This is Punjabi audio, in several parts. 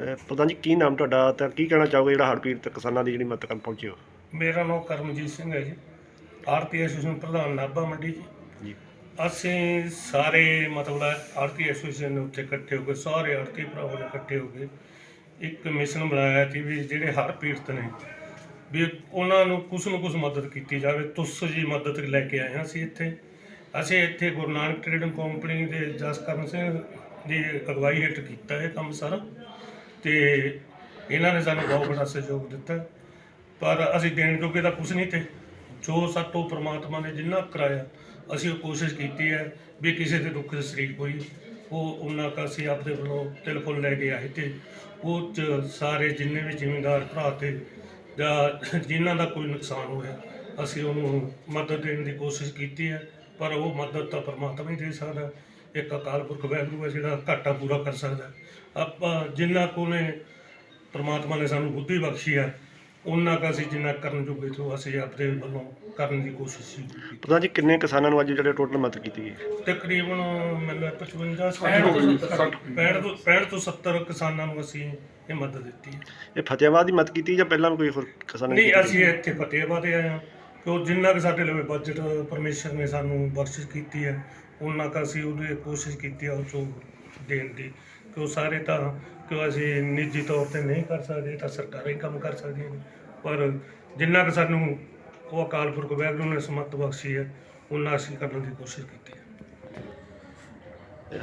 ਪ੍ਰਧਾਨ ਜੀ ਕੀ ਨਾਮ ਤੁਹਾਡਾ ਤੇ ਕੀ ਕਹਿਣਾ ਚਾਹੋਗੇ ਜਿਹੜਾ ਹੜ੍ਹ ਪੀੜਤ ਕਿਸਾਨਾਂ ਦੀ ਜਿਹੜੀ ਮਦਦ ਕਰਨ ਪਹੁੰਚੇ ਹੋ? ਮੇਰਾ ਨਾਮ ਕਰਮਜੀਤ ਸਿੰਘ ਹੈ ਜੀ। ਆਰਤੀ ਐਸੋਸੀਏਸ਼ਨ ਪ੍ਰਧਾਨ ਨਾਭਾ ਮੰਡੀ ਜੀ। ਜੀ। ਅਸੀਂ ਸਾਰੇ ਮਤਲਬ ਆਰਤੀ ਐਸੋਸੀਏਸ਼ਨ ਉੱਤੇ ਇਕੱਠੇ ਹੋ ਕੇ ਸਾਰੇ ਆਰਤੀ ਭਰਾਵਾਂ ਨੇ ਇਕੱਠੇ ਹੋ ਕੇ ਇੱਕ ਮਿਸ਼ਨ ਬਣਾਇਆ ਸੀ ਵੀ ਜਿਹੜੇ ਹਰ ਪੀੜਤ ਨੇ ਵੀ ਉਹਨਾਂ ਨੂੰ ਕੁਛ ਨਾ ਕੁਛ ਮਦਦ ਕੀਤੀ ਜਾਵੇ। ਤੁੱਸ ਜੀ ਮਦਦ ਲੈ ਕੇ ਆਏ ਹਾਂ ਅਸੀਂ ਇੱਥੇ। ਅਸੀਂ ਇੱਥੇ ਗੁਰੂ ਨਾਨਕ ਟ੍ਰੇਡਿੰਗ ਕੰਪਨੀ ਦੇ ਜਸਕਰਨ ਸਿੰਘ ਦੀ ਅਗਵਾਈ ਹੇਠ ਕੀਤਾ ਇਹ ਕੰਮ ਸਾਰਾ। ਤੇ ਇਹਨਾਂ ਨੇ ਸਾਨੂੰ ਬਹੁਤ ਬੜਾ ਸਹਿਯੋਗ ਦਿੱਤਾ। ਪਰ ਅਸੀਂ ਦੇਣ ਜੋਗੇ ਤਾਂ ਕੁਝ ਨਹੀਂ ਤੇ ਜੋ ਸਾਤੋਂ ਪ੍ਰਮਾਤਮਾ ਨੇ ਜਿੰਨਾ ਕਰਾਇਆ, ਅਸੀਂ ਉਹ ਕੋਸ਼ਿਸ਼ ਕੀਤੀ ਹੈ ਵੀ ਕਿਸੇ ਦੇ ਦੁੱਖ ਦੇ ਸਰੀਰ ਕੋਈ ਉਹ ਉਹਨਾਂ ਕਾ ਅਸੀਂ ਆਪਦੇ ਵੱਲੋਂ ਤਿਲ ਫੁੱਲ ਲੈ ਕੇ ਆਏ ਤੇ ਉਹ 'ਚ ਸਾਰੇ ਜਿੰਨੇ ਵੀ ਜ਼ਿਮੀਂਦਾਰ ਭਰਾ ਤੇ ਜਾਂ ਜਿਨ੍ਹਾਂ ਦਾ ਕੋਈ ਨੁਕਸਾਨ ਹੋਇਆ, ਅਸੀਂ ਉਹਨੂੰ ਮਦਦ ਦੇਣ ਦੀ ਕੋਸ਼ਿਸ਼ ਕੀਤੀ ਹੈ। ਪਰ ਉਹ ਮਦਦ ਤਾਂ ਪਰਮਾਤਮਾ ਹੀ ਦੇ ਸਕਦਾ। ਇੱਕ ਅਕਾਲ ਪੁਰਖ ਵਾਹਿਗੁਰੂ ਹੈ ਜਿਹੜਾ ਘਾਟਾ ਪੂਰਾ ਕਰ ਸਕਦਾ ਆਪਾਂ ਜਿੰਨਾ ਕੋ ਨੇ ਪਰਮਾਤਮਾ ਨੇ ਸਾਨੂੰ ਬੁੱਧੀ ਬਖਸ਼ੀ ਹੈ ਉਹਨਾਂ ਕਾ ਅਸੀਂ ਜਿੰਨਾ ਕਰਨ ਜੋਗੇ ਤੋਂ ਅਸੀਂ ਆਪਣੇ ਵੱਲੋਂ ਕਰਨ ਦੀ ਕੋਸ਼ਿਸ਼ ਕੀਤੀ। ਪ੍ਰਧਾਨ ਜੀ ਕਿੰਨੇ ਕਿਸਾਨਾਂ ਨੂੰ ਅੱਜ ਜਿਹੜੇ ਟੋਟਲ ਮਦਦ ਕੀਤੀ ਗਈ? ਤਕਰੀਬਨ ਮੈਨੂੰ 55 65 ਤੋਂ 65 ਤੋਂ 70 ਕਿਸਾਨਾਂ ਨੂੰ ਅਸੀਂ ਇਹ ਮਦਦ ਦਿੱਤੀ ਹੈ। ਇਹ ਫਤਿਆਬਾਦ ਦੀ ਮਦਦ ਕੀਤੀ ਜਾਂ ਪਹਿਲਾਂ ਵੀ ਕੋਈ ਹੋਰ ਕਿਸਾਨਾਂ ਨੇ ਨਹੀਂ? ਅਸੀਂ ਇੱਥੇ ਫਤਿਹਬਾਦ ਆਏ ਹਾਂ। ਕਿ ਉਹ ਜਿੰਨਾ ਕਿ ਸਾਡੇ ਲਈ ਬਜਟ ਪਰਮੇਸ਼ਰ ਨੇ ਸਾਨੂੰ ਬਖਸ਼ਿਸ਼ ਕੀਤੀ ਹੈ ਉਹਨਾਂ ਕਾ ਅਸੀਂ ਉਹਦੀ ਕੋਸ਼ਿਸ਼ ਕੀਤੀ ਹੈ ਉਹ ਚੋਂ ਦੇਣ ਦੀ। ਕਿ ਉਹ ਸਾਰੇ ਤਾਂ ਕਿ ਅਸੀਂ ਨਿੱਜੀ ਤੌਰ ਤੇ ਨਹੀਂ ਕਰ ਸਕਦੇ ਤਾਂ ਸਰਕਾਰਾਂ ਹੀ ਕੰਮ ਕਰ ਸਕਦੀਆਂ ਨੇ। ਪਰ ਜਿੰਨਾ ਕਿ ਸਾਨੂੰ ਉਹ ਅਕਾਲ ਪੁਰਖ ਵਾਹਿਗੁਰੂ ਨੇ ਸਮਤ ਬਖਸ਼ੀ ਹੈ ਉਹਨਾਂ ਅਸੀਂ ਕਰਨ ਦੀ ਕੋਸ਼ਿਸ਼ ਕੀਤੀ ਹੈ।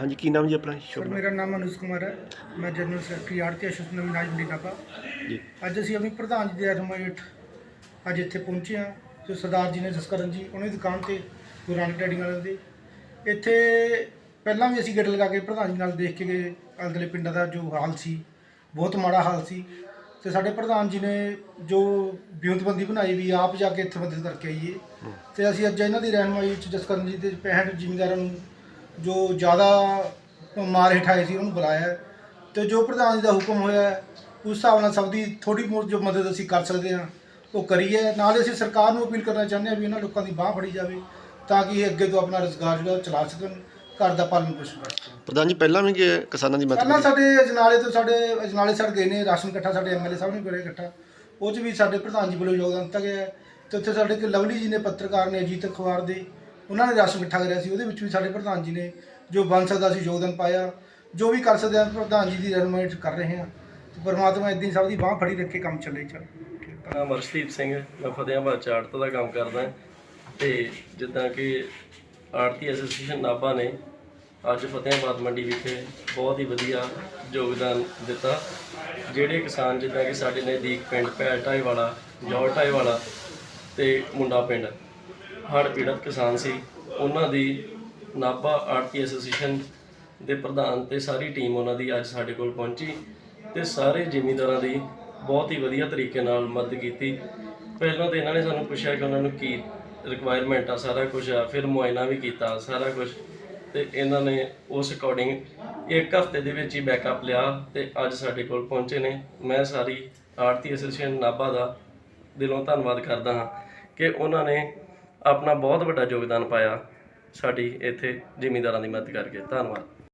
ਹਾਂਜੀ ਕੀ ਨਾਮ ਜੀ ਆਪਣਾ? ਸ਼ੁਭ ਸਰ? ਮੇਰਾ ਨਾਮ ਅਨੁਜ ਕੁਮਾਰ ਹੈ। ਮੈਂ ਜਨਰਲ ਸੈਕਟਰੀ ਆਰਤੀ ਐਸੋਸੀਏਸ਼ਨ ਨਵੀਂ ਨਾਜ ਮੰਡੀ ਨਾਭਾ। ਜੀ। ਅੱਜ ਅਸੀਂ ਆਪਣੀ ਪ੍ਰਧਾਨ ਜੀ ਦੇ ਰਹਿਨੁਮਾਈ ਹੇਠ ਅੱਜ ਇੱਥੇ ਪਹੁੰਚੇ ਹਾਂ। ਜੋ ਸਰਦਾਰ ਜੀ ਨੇ ਜਸਕਰਨ ਜੀ, ਉਹਨਾਂ ਦੀ ਦੁਕਾਨ ਤੇ ਗੁਰੂ ਨਾਨਕ ਟ੍ਰੇਡਿੰਗ ਵਾਲਿਆਂ ਦੇ। ਇੱਥੇ ਪਹਿਲਾਂ ਵੀ ਅਸੀਂ ਗੇਟ ਲਗਾ ਕੇ ਪ੍ਰਧਾਨ ਜੀ ਨਾਲ ਦੇਖ ਕੇ ਗਏ, ਅਲਦਲੇ ਪਿੰਡਾਂ ਦਾ ਜੋ ਹਾਲ ਸੀ, ਬਹੁਤ ਮਾੜਾ ਹਾਲ ਸੀ। ਤੇ ਸਾਡੇ ਪ੍ਰਧਾਨ ਜੀ ਨੇ ਜੋ ਵਿਉਂਤਬੰਦੀ ਬਣਾਈ ਵੀ ਆਪ ਜਾ ਕੇ ਇੱਥੇ ਮਦਦ ਕਰਕੇ ਆਈਏ। ਤੇ ਅਸੀਂ ਅੱਜ ਇਹਨਾਂ ਦੀ ਰਹਿਨੁਮਾਈ ਵਿੱਚ ਜਸਕਰਨ ਜੀ ਦੇ 65 ਜ਼ਿਮੀਂਦਾਰਾਂ ਨੂੰ ਜੋ ਜ਼ਿਆਦਾ ਮਾਰ ਹੇਠਾਏ ਸੀ, ਉਹਨੂੰ ਬੁਲਾਇਆ। ਹੈ। ਤੇ ਜੋ ਪ੍ਰਧਾਨ ਜੀ ਦਾ ਹੁਕਮ ਹੋਇਆ, ਉਸ ਹਿਸਾਬ ਨਾਲ ਸਭ ਦੀ ਥੋੜੀ ਬਹੁਤ ਜੋ ਮਦਦ ਅਸੀਂ ਕਰ ਸਕਦੇ ਹਾਂ। ਉਹ ਕਰੀਏ। ਨਾਲ ਹੀ ਅਸੀਂ ਸਰਕਾਰ ਨੂੰ ਅਪੀਲ ਕਰਨਾ ਚਾਹੁੰਦੇ ਹਾਂ ਵੀ ਇਹਨਾਂ ਲੋਕਾਂ ਦੀ ਬਾਹ ਫੜੀ ਜਾਵੇ ਤਾਂ ਕਿ ਇਹ ਅੱਗੇ ਤੋਂ ਆਪਣਾ ਰੁਜ਼ਗਾਰ ਜਿਹੜਾ ਚਲਾ ਸਕਣ ਘਰ ਦਾ ਪਾਲਣ ਪੋਸ਼ਣ ਕਰ ਸਕਣ। ਪ੍ਰਧਾਨ ਜੀ ਪਹਿਲਾਂ ਵੀ ਕਿ ਕਿਸਾਨਾਂ ਦੀ ਮਦਦ ਪਹਿਲਾਂ? ਸਾਡੇ ਅਜਨਾਲੇ ਤੋਂ ਸਾਡੇ ਅਜਨਾਲੇ ਸੜ ਗਏ ਨੇ ਰਾਸ਼ਨ ਇਕੱਠਾ ਸਾਡੇ ਐਮਐਲਏ ਸਾਹਿਬ ਨੇ ਕਰਿਆ ਇਕੱਠਾ। ਉਹ 'ਚ ਵੀ ਸਾਡੇ ਪ੍ਰਧਾਨ ਜੀ ਵੱਲੋਂ ਯੋਗਦਾਨ ਦਿੱਤਾ ਗਿਆ ਹੈ। ਤੇ ਉੱਥੇ ਸਾਡੇ ਇੱਕ ਲਵਲੀ ਜੀ ਨੇ ਪੱਤਰਕਾਰ ਨੇ ਅਜੀਤ ਅਖਬਾਰ ਦੇ ਉਹਨਾਂ ਨੇ ਰਾਸ਼ਨ ਇਕੱਠਾ ਕਰਿਆ ਸੀ। ਉਹਦੇ ਵਿੱਚ ਵੀ ਸਾਡੇ ਪ੍ਰਧਾਨ ਜੀ ਨੇ ਜੋ ਬਣ ਸਕਦਾ ਸੀ ਯੋਗਦਾਨ ਪਾਇਆ। ਜੋ ਵੀ ਕਰ ਸਕਦੇ ਹਾਂ ਪ੍ਰਧਾਨ ਜੀ ਦੀ ਰਹਿਨੁਮਾਈ 'ਚ ਕਰ ਰਹੇ ਹਾਂ। ਪਰਮਾਤਮਾ ਇਦਾਂ ਹੀ ਸਭ ਦੀ ਬਾਹ ਫੜੀ ਰੱਖੇ ਕੰਮ ਚੱਲੇ ਚੱਲ। ਨਾਮ ਅਰਸ਼ਦੀਪ ਸਿੰਘ, ਮੈਂ ਫਤਿਆਬਾਦ ਚ ਆੜਤ ਦਾ ਕੰਮ ਕਰਦਾ। ਹਾਂ ਤੇ ਜਿੱਦਾਂ ਕਿ ਆੜਤੀ ਐਸੋਸੀਏਸ਼ਨ ਨਾਭਾ ਨੇ ਅੱਜ ਫਤਿਆਬਾਦ ਮੰਡੀ ਵਿਖੇ ਬਹੁਤ ਹੀ ਵਧੀਆ ਯੋਗਦਾਨ ਦਿੱਤਾ। ਜਿਹੜੇ ਕਿਸਾਨ ਜਿੱਦਾਂ ਕਿ ਸਾਡੇ ਨਜ਼ਦੀਕ ਪਿੰਡ ਭੈਲ ਢਾਈ ਵਾਲਾ ਜੌਲ ਢਾਈ ਵਾਲਾ ਤੇ ਮੁੰਡਾ ਪਿੰਡ, ਹੜ੍ਹ ਪੀੜਤ ਕਿਸਾਨ ਸੀ, ਉਹਨਾਂ ਦੀ ਨਾਭਾ ਆੜਤੀ ਐਸੋਸੀਏਸ਼ਨ ਦੇ ਪ੍ਰਧਾਨ ਤੇ ਸਾਰੀ ਟੀਮ ਉਹਨਾਂ ਦੀ ਅੱਜ ਸਾਡੇ ਕੋਲ ਪਹੁੰਚੀ ਤੇ ਸਾਰੇ ਜ਼ਿਮੀਂਦਾਰਾਂ ਦੀ ਬਹੁਤ ਹੀ ਵਧੀਆ ਤਰੀਕੇ ਨਾਲ ਮਦਦ ਕੀਤੀ। ਪਹਿਲਾਂ ਤਾਂ ਇਹਨਾਂ ਨੇ ਸਾਨੂੰ ਪੁੱਛਿਆ ਕਿ ਉਹਨਾਂ ਨੂੰ ਕੀ ਰਿਕੁਆਇਰਮੈਂਟ ਆ, ਸਾਰਾ ਕੁਝ ਆ, ਫਿਰ ਮੁਆਇਨਾ ਵੀ ਕੀਤਾ, ਸਾਰਾ ਕੁਝ ਤੇ ਇਹਨਾਂ ਨੇ ਉਸ ਅਕੋਰਡਿੰਗ ਇੱਕ ਹਫ਼ਤੇ ਦੇ ਵਿੱਚ ਹੀ ਬੈਕਅਪ ਲਿਆ ਤੇ ਅੱਜ ਸਾਡੇ ਕੋਲ ਪਹੁੰਚੇ ਨੇ। ਮੈਂ ਸਾਰੀ ਆਰਤੀ ਐਸੋਸੀਏਸ਼ਨ ਨਾਭਾ ਦਾ ਦਿਲੋਂ ਧੰਨਵਾਦ ਕਰਦਾ ਹਾਂ ਕਿ ਉਹਨਾਂ ਨੇ ਆਪਣਾ ਬਹੁਤ ਵੱਡਾ ਯੋਗਦਾਨ ਪਾਇਆ ਸਾਡੀ ਇੱਥੇ ਜ਼ਿਮੀਂਦਾਰਾਂ ਦੀ ਮਦਦ ਕਰਕੇ। ਧੰਨਵਾਦ।